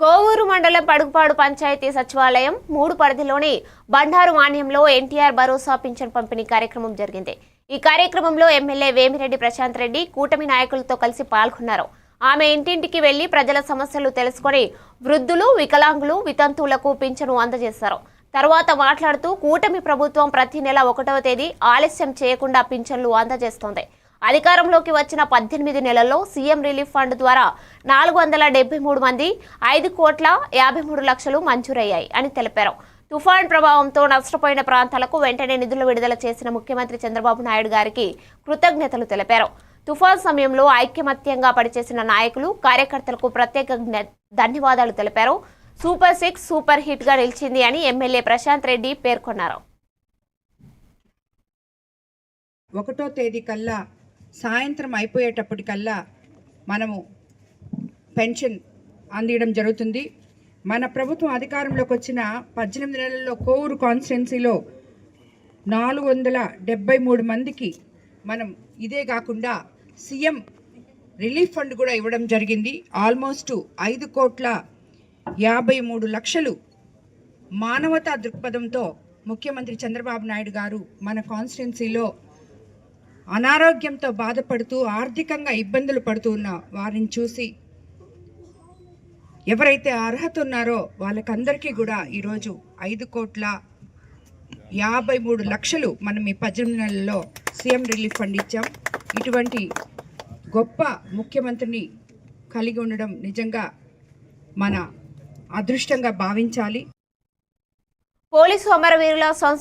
కోవూరు మండలం పడుగుపాడు పంచాయతీ సచివాలయం మూడు పరిధిలోని బండారు మాన్యంలో ఎన్టీఆర్ భరోసా పింఛన్ పంపిణీ కార్యక్రమం జరిగింది. ఈ కార్యక్రమంలో ఎమ్మెల్యే వేమిరెడ్డి ప్రశాంత్ రెడ్డి కూటమి నాయకులతో కలిసి పాల్గొన్నారు. ఆమె ఇంటింటికి వెళ్ళి ప్రజల సమస్యలు తెలుసుకొని వృద్ధులు వికలాంగులు వితంతువులకు పింఛను అందజేశారు. తర్వాత మాట్లాడుతూ కూటమి ప్రభుత్వం ప్రతి నెల ఒకటవ తేదీ ఆలస్యం చేయకుండా పింఛన్లు అందజేస్తోంది. అధికారంలోకి వచ్చిన పద్దెనిమిది నెలల్లో సీఎం రిలీఫ్ ఫండ్ ద్వారా నాలుగు వందల డెబ్బై మూడు మంది ఐదు కోట్ల యాభై మూడు లక్షలు మంజూరయ్యాయి అని తెలిపారు. తుఫాన్ ప్రభావంతో నష్టపోయిన ప్రాంతాలకు వెంటనే నిధులు విడుదల చేసిన ముఖ్యమంత్రి చంద్రబాబు నాయుడు గారికి కృతజ్ఞతలు తెలిపారు. తుఫాన్ సమయంలో ఐక్యమత్యంగా పనిచేసిన నాయకులు కార్యకర్తలకు ప్రత్యేక జ్ఞ- ధన్యవాదాలు తెలిపారు. సూపర్ సిక్స్ సూపర్ హిట్గా నిలిచింది అని ఎమ్మెల్యే ప్రశాంత్ రెడ్డి పేర్కొన్నారు. ఒకటో తేదీ కల్లా సాయంత్రం అయిపోయేటప్పటికల్లా మనము పెన్షన్ అందియడం జరుగుతుంది. మన ప్రభుత్వం అధికారంలోకి వచ్చిన పద్దెనిమిది నెలల్లో కోవూరు కాన్స్టిట్యున్సీలో నాలుగు వందల డెబ్బై మూడు మందికి మనం ఇదే కాకుండా సీఎం రిలీఫ్ ఫండ్ కూడా ఇవ్వడం జరిగింది. ఆల్మోస్ట్ ఐదు కోట్ల యాభై మూడు లక్షలు మానవతా దృక్పథంతో ముఖ్యమంత్రి చంద్రబాబు నాయుడు గారు మన కాన్స్టిట్యున్సీలో అనారోగ్యంతో బాధపడుతూ ఆర్థికంగా ఇబ్బందులు పడుతూ ఉన్న వారిని చూసి ఎవరైతే అర్హత ఉన్నారో వాళ్ళకందరికీ కూడా ఈరోజు ఐదు కోట్ల యాభై మూడు లక్షలు మనం ఈ పద్దెనిమిది నెలల్లో సీఎం రిలీఫ్ ఫండ్ ఇచ్చాం. ఇటువంటి గొప్ప ముఖ్యమంత్రిని కలిగి ఉండడం నిజంగా మన అదృష్టంగా భావించాలి. పోలీసు అమరవీరుల సంస్